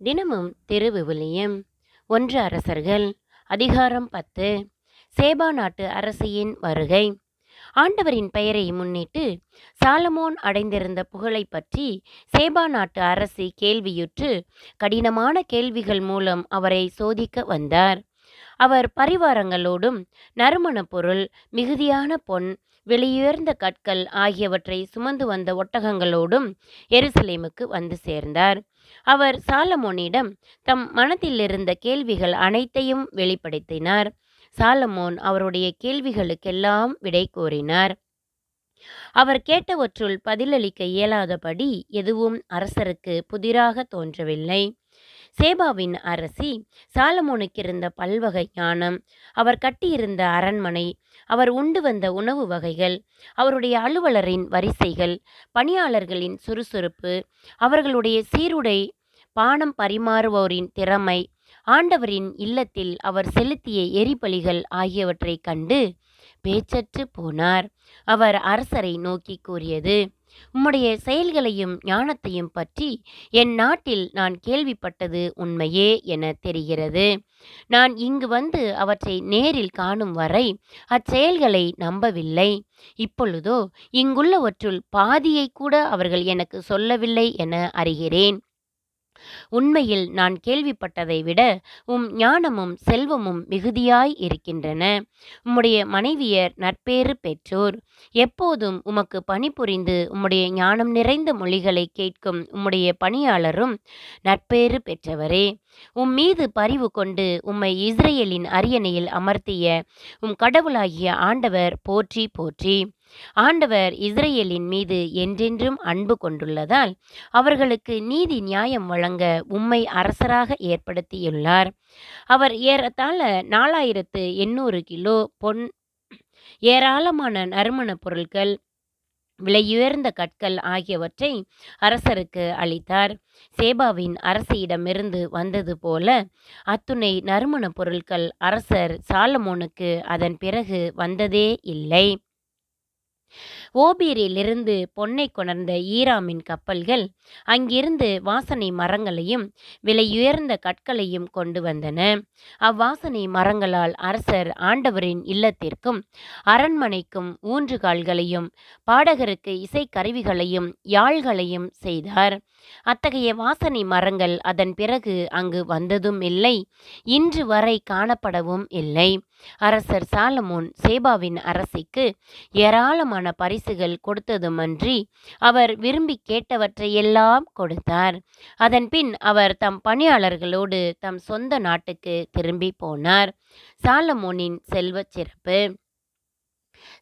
தினமும் திருவிவிலியம் ஒன்று அரசர்கள். அதிகாரம் பத்து. சேபா நாட்டு அரசியின் வருகை. ஆண்டவரின் பெயரை முன்னிட்டு சாலமோன் அடைந்திருந்த புகழை பற்றி சேபா நாட்டு அரசி கேள்வியுற்று கடினமான கேள்விகள் மூலம் அவரை சோதிக்க வந்தார். அவர் பரிவாரங்களோடும் நறுமணப் பொருள் மிகுதியான பொன் வெளியுயர்ந்த கற்கள் ஆகியவற்றை சுமந்து வந்த ஒட்டகங்களோடும் எருசலேமுக்கு வந்து சேர்ந்தார். அவர் சாலமோனிடம் தம் மனத்தில் இருந்த கேள்விகள் அனைத்தையும் வெளிப்படுத்தினார். சாலமோன் அவருடைய கேள்விகளுக்கெல்லாம் விடை கூறினார் அவர் கேட்டவற்றுள் பதிலளிக்க இயலாதபடி எதுவும் அரசருக்கு புதிராக தோன்றவில்லை. சேபாவின் அரசி சாலமோனுக்கிருந்த பல்வகை ஞானம் அவர் கட்டியிருந்த அரண்மனை அவர் உண்டு வந்த உணவு வகைகள் அவருடைய அலுவலரின் வரிசைகள் பணியாளர்களின் சுறுசுறுப்பு அவர்களுடைய சீருடை பானம் பரிமாறுவோரின் திறமை ஆண்டவரின் இல்லத்தில் அவர் செலுத்திய எரிபலிகள் ஆகியவற்றைக் கண்டு பேச்சற்று போனார். அவர் அரசரை நோக்கி கூறியது உம்முடைய செயல்களையும் ஞானத்தையும் பற்றி என் நாட்டில் நான் கேள்விப்பட்டது உண்மையே என தெரிகிறது. நான் இங்கு வந்து அவற்றை நேரில் காணும் வரை அச்செயல்களை நம்பவில்லை. இப்பொழுதோ இங்குள்ளவற்றுள் பாதியை கூட அவர்கள் எனக்கு சொல்லவில்லை என அறிகிறேன். உண்மையில் நான் கேள்விப்பட்டதை விட உம் ஞானமும் செல்வமும் மிகுதியாய் இருக்கின்றன. உம்முடைய மனைவியர் நற்பேறு பெற்றோர். எப்போதும் உமக்கு பணிபுரிந்து உம்முடைய ஞானம் நிறைந்த மொழிகளை கேட்கும் உம்முடைய பணியாளரும் நற்பேறு பெற்றவரே. உம் மீது பரிவு கொண்டு உம்மை இஸ்ரேலின் அரியணையில் அமர்த்திய உம் கடவுளாகிய ஆண்டவர் போற்றி போற்றி. ஆண்டவர் இஸ்ரேலின் மீது என்றென்றும் அன்பு கொண்டுள்ளதால் அவர்களுக்கு நீதி நியாயம் வழங்க உம்மை அரசராக ஏற்படுத்தியுள்ளார். அவர் ஏறத்தாழ நாலாயிரத்து எண்ணூறு கிலோ பொன் ஏராளமான நறுமணப் பொருட்கள் விலையுயர்ந்த கற்கள் ஆகியவற்றை அரசருக்கு அளித்தார். சேபாவின் அரசியிடமிருந்து வந்தது போல அத்துணை நறுமணப் பொருட்கள் அரசர் சாலமோனுக்கு அதன் பிறகு வந்ததே இல்லை. ஓபீரிலிருந்து பொன்னை கொணர்ந்த ஈராமின் கப்பல்கள் அங்கிருந்து வாசனை மரங்களையும் விலையுயர்ந்த கற்களையும் கொண்டு வந்தன. அவ்வாசனை மரங்களால் அரசர் ஆண்டவரின் இல்லத்திற்கும் அரண்மனைக்கும் ஊன்றுகால்களையும் பாடகருக்கு இசைக்கருவிகளையும் யாழ்களையும் செய்தார். அத்தகைய வாசனை மரங்கள் அதன் பிறகு அங்கு வந்ததும் இல்லை இன்று வரை காணப்படவும் இல்லை. அரசர் சாலமோன் சேபாவின் அரசிக்கு ஏராளமான பரிசுகள் கொடுத்ததுமன்றி அவர் விரும்பி கேட்டவற்றையெல்லாம் கொடுத்தார். அதன்பின் அவர் தம் பணியாளர்களோடு தம் சொந்த நாட்டுக்கு திரும்பி போனார். சாலமோனின் செல்வச் சிறப்பு.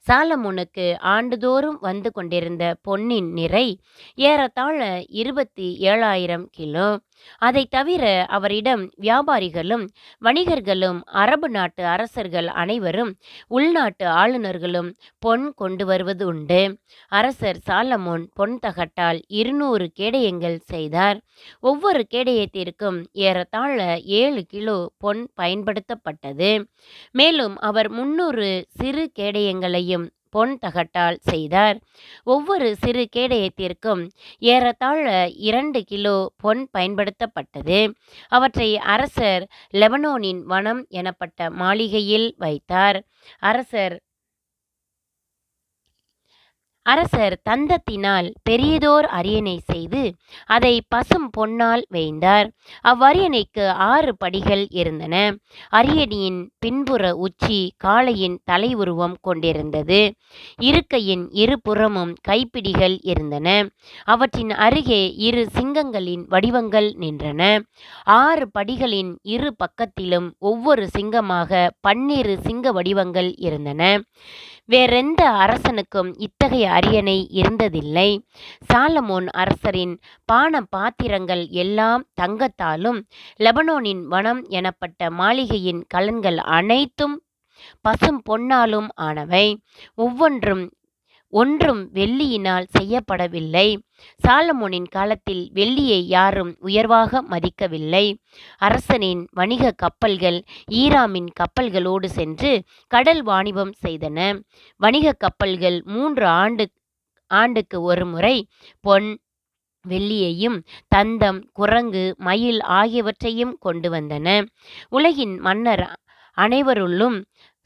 சாலமோனுக்கு ஆண்டுதோறும் வந்து கொண்டிருந்த பொன்னின் நிறை ஏறத்தாழ இருபத்தி ஏழாயிரம் கிலோ. அதை தவிர அவரிடம் வியாபாரிகளும் வணிகர்களும் அரபு நாட்டு அரசர்கள் அனைவரும் உள்நாட்டு ஆளுநர்களும் பொன் கொண்டு வருவது உண்டு. அரசர் சாலமோன் பொன் தகட்டால் இருநூறு கேடயங்கள் செய்தார். ஒவ்வொரு கேடயத்திற்கும் ஏறத்தாழ ஏழு கிலோ பொன் பயன்படுத்தப்பட்டது. மேலும் அவர் முன்னூறு சிறு கேடயங்களையும் பொன் தகட்டால் செய்தார். ஒவ்வொரு சிறு கேடயத்திற்கும் ஏறத்தாழ இரண்டு கிலோ பொன் பயன்படுத்தப்பட்டது. அவற்றை அரசர் லெபனோனின் வனம் எனப்பட்ட மாளிகையில் வைத்தார். அரசர் அரசர் தந்தத்தினால் பெரியதோர் அரியணை செய்து அதை பசும் பொன்னால் வேய்ந்தார். அவ்வரியணைக்கு ஆறு படிகள் இருந்தன. அரியணையின் பின்புற உச்சி காளையின் தலை உருவம் கொண்டிருந்தது. இருக்கையின் இருபுறமும் கைப்பிடிகள் இருந்தன. அவற்றின் அருகே இரு சிங்கங்களின் வடிவங்கள் நின்றன. ஆறு படிகளின் இரு பக்கத்திலும் ஒவ்வொரு சிங்கமாக பன்னிரு சிங்க வடிவங்கள் இருந்தன. வேறெந்த அரசனுக்கும் இத்தகைய அரியணை இருந்ததில்லை. சாலமோன் அரசரின் பான பாத்திரங்கள் எல்லாம் தங்கத்தாலும் லெபனோனின் வனம் எனப்பட்ட மாளிகையின் கலன்கள் அனைத்தும் பசும் பொன்னாலும் ஆனவை. ஒவ்வொன்றும் ஒன்றும் வெள்ளியினால் செய்யப்படவில்லை. சாலமோனின் காலத்தில் வெள்ளியை யாரும் உயர்வாக மதிக்கவில்லை. அரசனின் வணிக கப்பல்கள் ஈராமின் கப்பல்களோடு சென்று கடல் வாணிபம் செய்தன. வணிக கப்பல்கள் மூன்று ஆண்டு ஆண்டுக்கு ஒரு முறை பொன் வெள்ளியையும் தந்தம் குரங்கு மயில் ஆகியவற்றையும் கொண்டு வந்தன. உலகின் மன்னர் அனைவருள்ளும்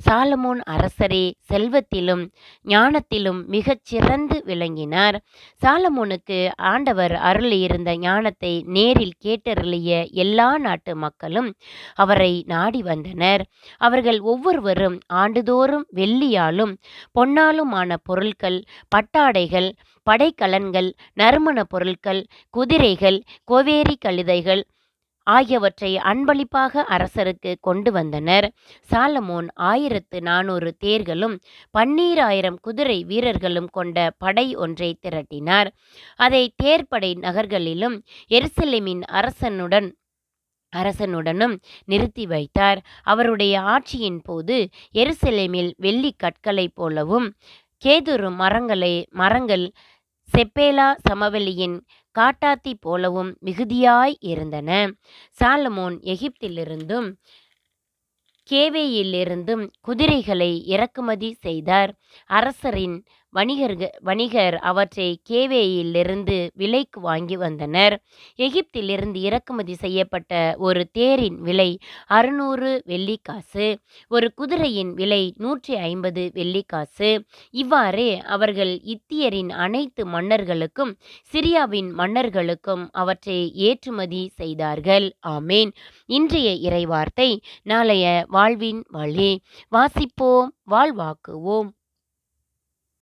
சாலமோன் அரசரே செல்வத்திலும் ஞானத்திலும் மிகச் சிறந்து விளங்கினார். சாலமோனுக்கு ஆண்டவர் அருளியிருந்த ஞானத்தை நேரில் கேட்டருளிய எல்லா நாட்டு மக்களும் அவரை நாடி வந்தனர். அவர்கள் ஒவ்வொருவரும் ஆண்டுதோறும் வெள்ளியாலும் பொன்னாலுமான பொருட்கள் பட்டாடைகள் படைக்கலன்கள் நறுமண பொருட்கள் குதிரைகள் கோவேரி கழுதைகள் ஆகியவற்றை அன்பளிப்பாக அரசருக்கு கொண்டு வந்தனர். சாலமோன் ஆயிரத்து நானூறு தேர்களும் பன்னீராயிரம் குதிரை வீரர்களும் கொண்ட படை ஒன்றை திரட்டினார். அதை தேர்ப்படை நகர்களிலும் எருசலேமின் அரசனுடன் அரசனுடனும் நிறுத்தி வைத்தார். அவருடைய ஆட்சியின் போது எருசலேமில் வெள்ளி கற்களைப் போலவும் கேதுரு மரங்களை மரங்கள் செப்பேலா சமவெளியின் காட்டாத்தி போலவும் மிகுதியாய் இருந்தன. சாலமோன் எகிப்திலிருந்தும் கேவேயிலிருந்தும் குதிரைகளை இறக்குமதி செய்தார். அரசரின் வணிகர்க வணிகர் அவற்றை கேவேயிலிருந்து விலைக்கு வாங்கி வந்தனர். எகிப்திலிருந்து இறக்குமதி செய்யப்பட்ட ஒரு தேரின் விலை அறுநூறு வெள்ளிக்காசு ஒரு குதிரையின் விலை நூற்றி ஐம்பது வெள்ளிக்காசு. இவ்வாறே அவர்கள் இத்தியரின் அனைத்து மன்னர்களுக்கும் சிரியாவின் மன்னர்களுக்கும் அவற்றை ஏற்றுமதி செய்தார்கள். ஆமேன். இன்றைய இறைவார்த்தை நாளைய வாழ்வின் வழி. வாசிப்போம் வாழ்வாக்குவோம்.